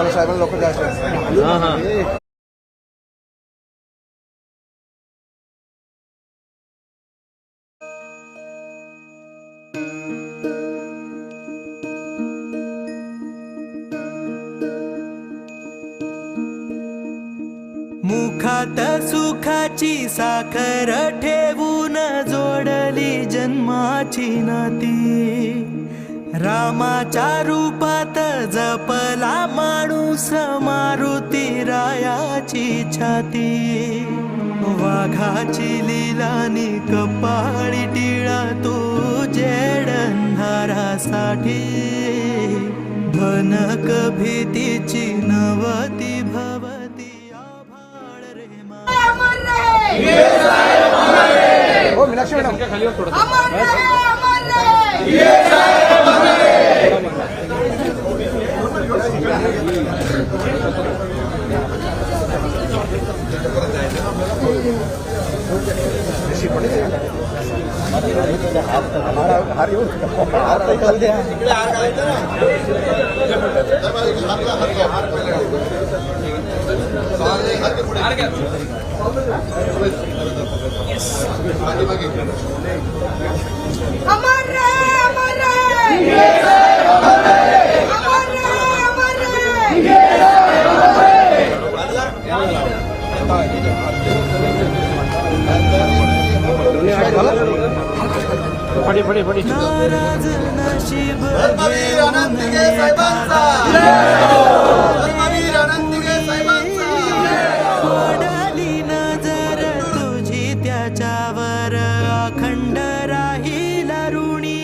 मला साहेबांना लवकर जायचं हा हा. मुखात सुखाची साखर ठेवून जोडली जन्माची नाती. रामाच्या रूपात जपला माणूस मारुती रायाची छाती. वाघाची लिलानी कपाळी टिळा तू जेडंधारासाठी. भनक भीतीची नवती भवती आभाळ रे मा. हो मीनाक्षी मॅडम. रहे अमर रहे हार येऊ हार तर अमर नाराज नशीब पडली नजर तुझी त्याच्यावर अखंड राहील ऋणी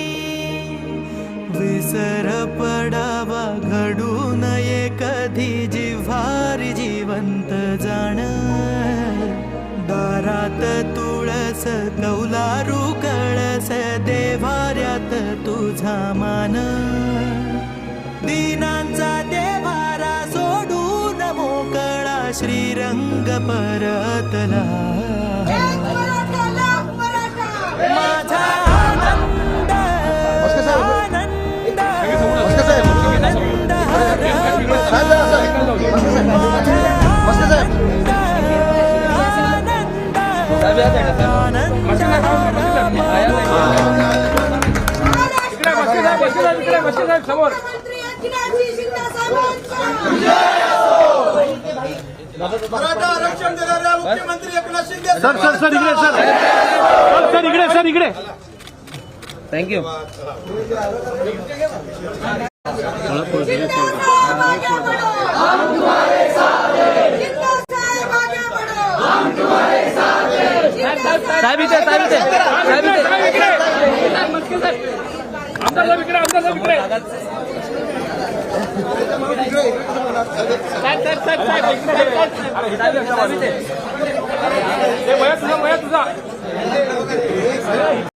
विसर पडावा घडू नये कधी जिव्हारी जिवंत जाण. दारात तुळस कौलारू कळस देवाऱ्यात तुझा मान. दिनांचा देवारा सोडून मोकळा श्रीरंग परतला. मुख्यमंत्री मराठा आरक्षण देणाऱ्या मुख्यमंत्री Eknath Shinde sir sir sir इकडे सर सर इकडे सर इकडे थँक्यू साहेब इथे साहेब इथे साहेब इथे साहेब इथे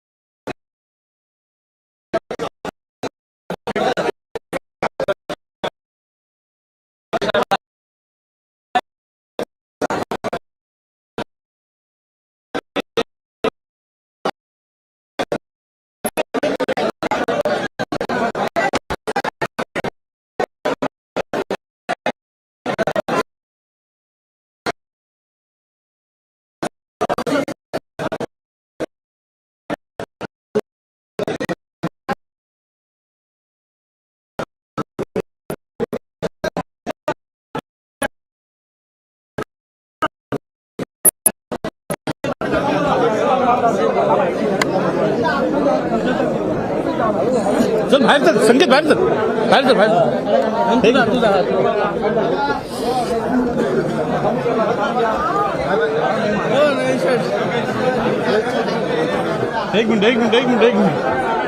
चल बाहेर चल संकेत बाहेर चल बाहेर चल बाहेर. तुझा. एक मिनिट एक मिनिट एक मिनिट एक मिनिट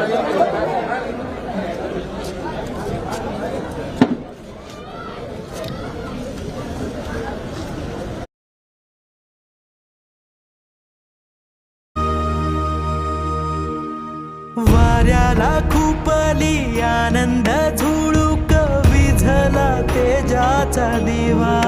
वाऱ्याला खूपली आनंद झुळूक विझला तेजाचा दिवा.